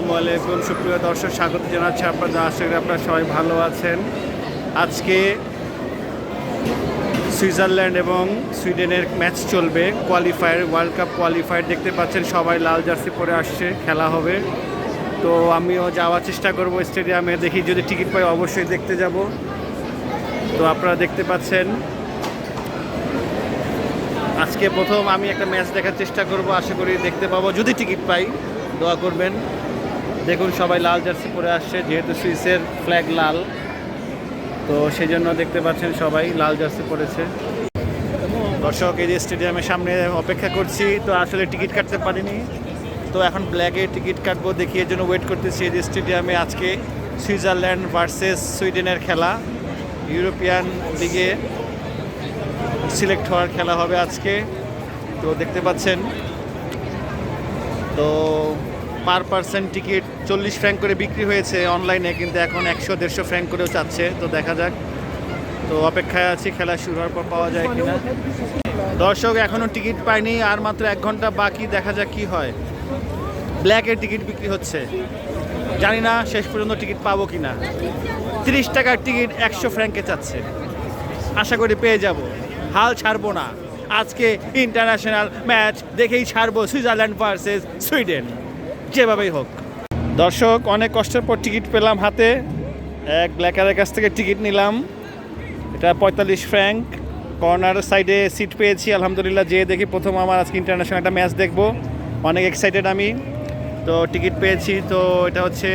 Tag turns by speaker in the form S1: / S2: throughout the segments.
S1: আসসালামু আলাইকুম। সুপ্রিয় দর্শক, স্বাগত জানাচ্ছি আপনাদের। আশা করি আপনারা সবাই ভালো আছেন। আজকে সুইজারল্যান্ড এবং সুইডেনের ম্যাচ চলবে। কোয়ালিফায়ার, ওয়ার্ল্ড কাপ কোয়ালিফায়ার দেখতে পাচ্ছেন সবাই। লাল জার্সি পরে আসছে, খেলা হবে। তো আমিও যাওয়ার চেষ্টা করব স্টেডিয়ামে। দেখি যদি টিকিট পাই অবশ্যই দেখতে যাব। তো আপনারা দেখতে পাচ্ছেন। আজকে প্রথম আমি একটা ম্যাচ দেখার চেষ্টা করব। আশা করি দেখতে পাবো। যদি টিকিট পাই, দোয়া করবেন। দেখুন, সবাই লাল জার্সি পরে আসছে, যেহেতু সুইসের ফ্ল্যাগ লাল। তো সেই জন্য দেখতে পাচ্ছেন সবাই লাল জার্সি পরেছে। দর্শক, এই যে স্টেডিয়ামের সামনে অপেক্ষা করছি, তো আসলে টিকিট কাটতে পারিনি। তো এখন ব্ল্যাকে টিকিট কাটবো দেখি এর জন্য ওয়েট করতেছি এই যে স্টেডিয়ামে আজকে সুইজারল্যান্ড ভার্সেস সুইডেনের খেলা। ইউরোপিয়ান লিগে সিলেক্ট হওয়ার খেলা হবে আজকে। তো দেখতে পাচ্ছেন, তো পার পার্সেন্ট টিকিট চল্লিশ ফ্র্যাঙ্ক করে বিক্রি হয়েছে অনলাইনে, কিন্তু এখন একশো, দেড়শো ফ্র্যাঙ্ক করেও চাচ্ছে। তো দেখা যাক। তো অপেক্ষায় আছি, খেলা শুরু হওয়ার পর পাওয়া যায় কিনা। দর্শক এখনও টিকিট পায়নি আর মাত্র এক ঘণ্টা বাকি, দেখা যাক কি হয়। ব্ল্যাকের টিকিট বিক্রি হচ্ছে। জানি না শেষ পর্যন্ত টিকিট পাবো কি না তিরিশ টাকার টিকিট একশো ফ্র্যাঙ্কে চাচ্ছে। আশা করি পেয়ে যাব। হাল ছাড়বো না। আজকে ইন্টারন্যাশনাল ম্যাচ দেখেই ছাড়বো সুইজারল্যান্ড ভার্সেস সুইডেন। যেভাবেই হোক। দর্শক, অনেক কষ্টের পর টিকিট পেলাম হাতে। এক ব্ল্যাকারের কাছ থেকে টিকিট নিলাম। এটা পঁয়তাল্লিশ ফ্র্যাঙ্ক। কর্নার সাইডে সিট পেয়েছি, আলহামদুলিল্লাহ। যেয়ে দেখি প্রথম আমার আজকে ইন্টারন্যাশনাল একটা ম্যাচ দেখব। অনেক এক্সাইটেড আমি। তো টিকিট পেয়েছি, তো এটা হচ্ছে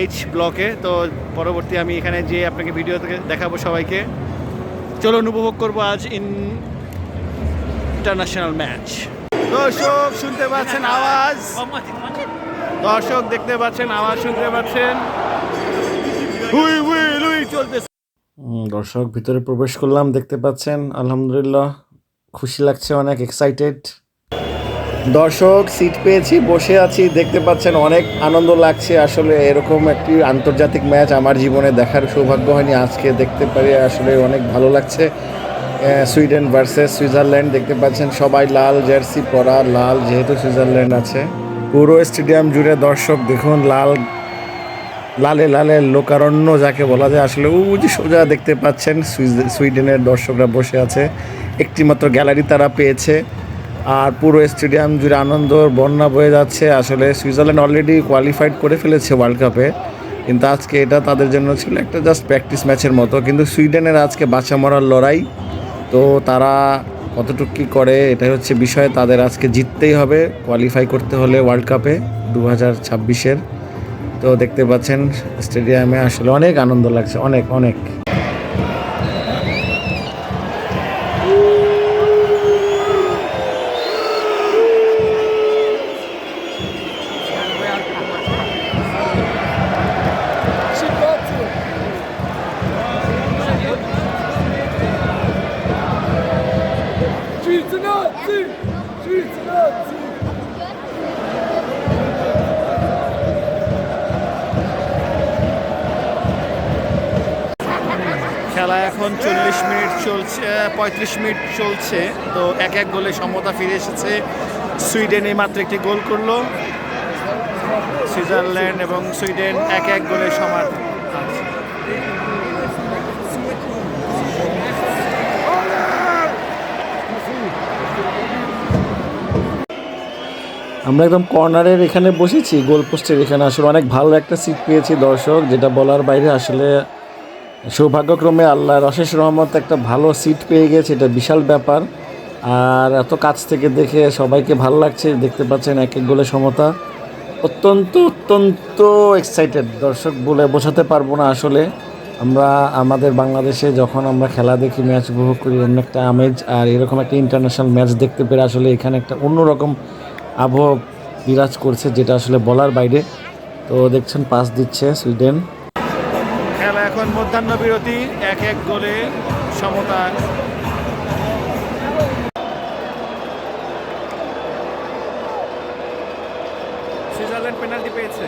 S1: এইচ ব্লকে তো পরবর্তী আমি এখানে যে আপনাকে ভিডিও থেকে দেখাবো সবাইকে। চলুন উপভোগ করব আজ ইন ইন্টারন্যাশনাল ম্যাচ দর্শক শুনতে পাচ্ছেন আওয়াজ? দর্শক দেখতে পাচ্ছেন, আওয়াজ শুনতে পাচ্ছেন। দর্শক, ভিতরে প্রবেশ করলাম, দেখতে পাচ্ছেন, আলহামদুলিল্লাহ, খুশি লাগছে, অনেক এক্সাইটেড দর্শক সিট পেয়েছি, বসে আছি, দেখতে পাচ্ছেন, অনেক আনন্দ লাগছে। আসলে এরকম একটি আন্তর্জাতিক ম্যাচ আমার জীবনে দেখার সৌভাগ্য হয়নি। আজকে দেখতে পারি, আসলে অনেক ভালো লাগছে। সুইডেন ভার্সেস সুইজারল্যান্ড দেখতে পাচ্ছেন সবাই লাল জার্সি পরা, লাল যেহেতু সুইজারল্যান্ড আছে। পুরো স্টেডিয়াম জুড়ে দর্শক দেখুন, লাল, লালে লালে লোকারণ্য যাকে বলা যায়। আসলে ও যে সোজা দেখতে পাচ্ছেন সুইডেনের দর্শকরা বসে আছে। একটিমাত্র গ্যালারি তারা পেয়েছে আর পুরো স্টেডিয়াম জুড়ে আনন্দর বন্যা বয়ে যাচ্ছে। আসলে সুইজারল্যান্ড অলরেডি কোয়ালিফাইড করে ফেলেছে ওয়ার্ল্ড কাপে কিন্তু আজকে এটা তাদের জন্য ছিল একটা জাস্ট প্র্যাকটিস ম্যাচের মতো। কিন্তু সুইডেনের আজকে বাঁচা মরার লড়াই তো তারা কতটুক কী করে, এটাই হচ্ছে বিষয়। তাদের আজকে জিততেই হবে কোয়ালিফাই করতে হলে ওয়ার্ল্ড কাপে দু হাজার ছাব্বিশের। তো দেখতে পাচ্ছেন স্টেডিয়ামে আসলে অনেক আনন্দ লাগছে, অনেক অনেক। খেলা এখন চল্লিশ মিনিট চলছে, পঁয়ত্রিশ মিনিট চলছে। তো এক এক গোলে সমতা ফিরে এসেছে। সুইডেন এই মাত্র একটি গোল করল। সুইজারল্যান্ড এবং সুইডেন এক এক গোলে সমান। আমরা একদম কর্নারের এখানে বসেছি গোল পোস্টের এখানে। আসলে অনেক ভালো একটা সিট পেয়েছি দর্শক, যেটা বলার বাইরে আসলে সৌভাগ্যক্রমে আল্লাহর অশেষ রহমত একটা ভালো সিট পেয়ে গেছে, এটা বিশাল ব্যাপার। আর এত কাছ থেকে দেখে সবাইকে ভালো লাগছে, দেখতে পাচ্ছেন এক এক গোলে সমতা। অত্যন্ত অত্যন্ত এক্সাইটেড দর্শক বলে বোঝাতে পারব না আসলে। আমরা, আমাদের বাংলাদেশে যখন আমরা খেলা দেখি, ম্যাচ উপভোগ করি অন্য একটা আমেজ আর এরকম একটা ইন্টারন্যাশনাল ম্যাচ দেখতে পেরে আসলে এখানে একটা অন্যরকম আবহ বিরাজ করছে, যেটা আসলে বলার বাইরে। তো দেখছেন, পাস দিচ্ছে সুইডেন। এখন মধ্যাহ্ন বিরতি এক এক গোলে সমতা। সুইজারল্যান্ড পেনাল্টি পেয়েছে।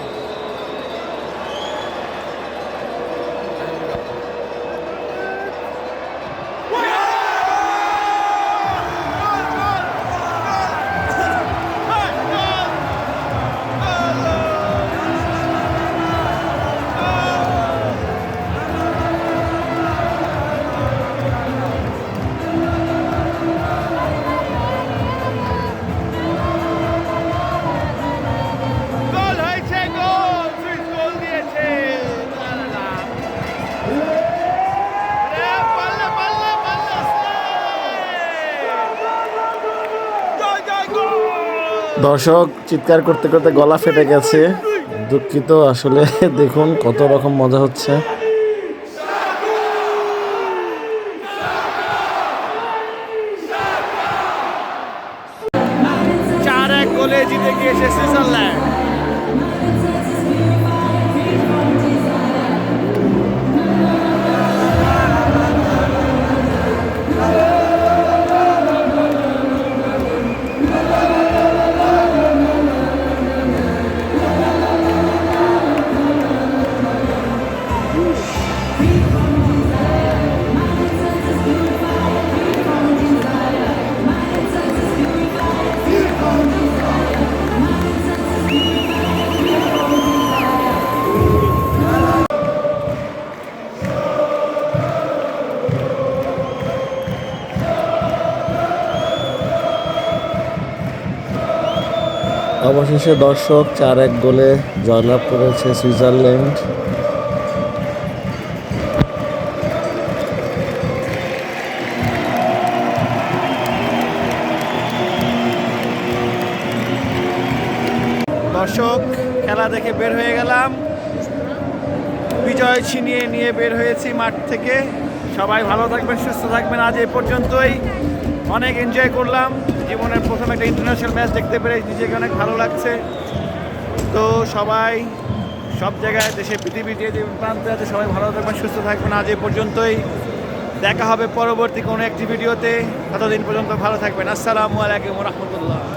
S1: দর্শক, চিৎকার করতে করতে গলা ফেটে গেছে। দুঃখিত, আসলে দেখুন কত রকম মজা হচ্ছে। চার এক গোলে জিতে গিয়েছে সুইজারল্যান্ড। অবশেষে দর্শক চার এক গোলে জয়লাভ করেছে সুইজারল্যান্ড। দর্শক, খেলা দেখে বের হয়ে গেলাম। বিজয় ছিনিয়ে নিয়ে বের হয়েছি মাঠ থেকে। সবাই ভালো থাকবেন, সুস্থ থাকবেন। আজ এ পর্যন্তই। অনেক এনজয় করলাম। জীবনের প্রথম একটা ইন্টারন্যাশনাল ম্যাচ দেখতে পেরে নিজেকে অনেক ভালো লাগছে। তো সবাই সব জায়গায়, দেশে পৃথিবী যে প্রান্তে আছে, সবাই ভালো থাকবেন, সুস্থ থাকবেন। আজ এ পর্যন্তই। দেখা হবে পরবর্তী কোনো একটি ভিডিওতে ততদিন পর্যন্ত ভালো থাকবেন। আসসালামু আলাইকুম রহমতুল্লাহ।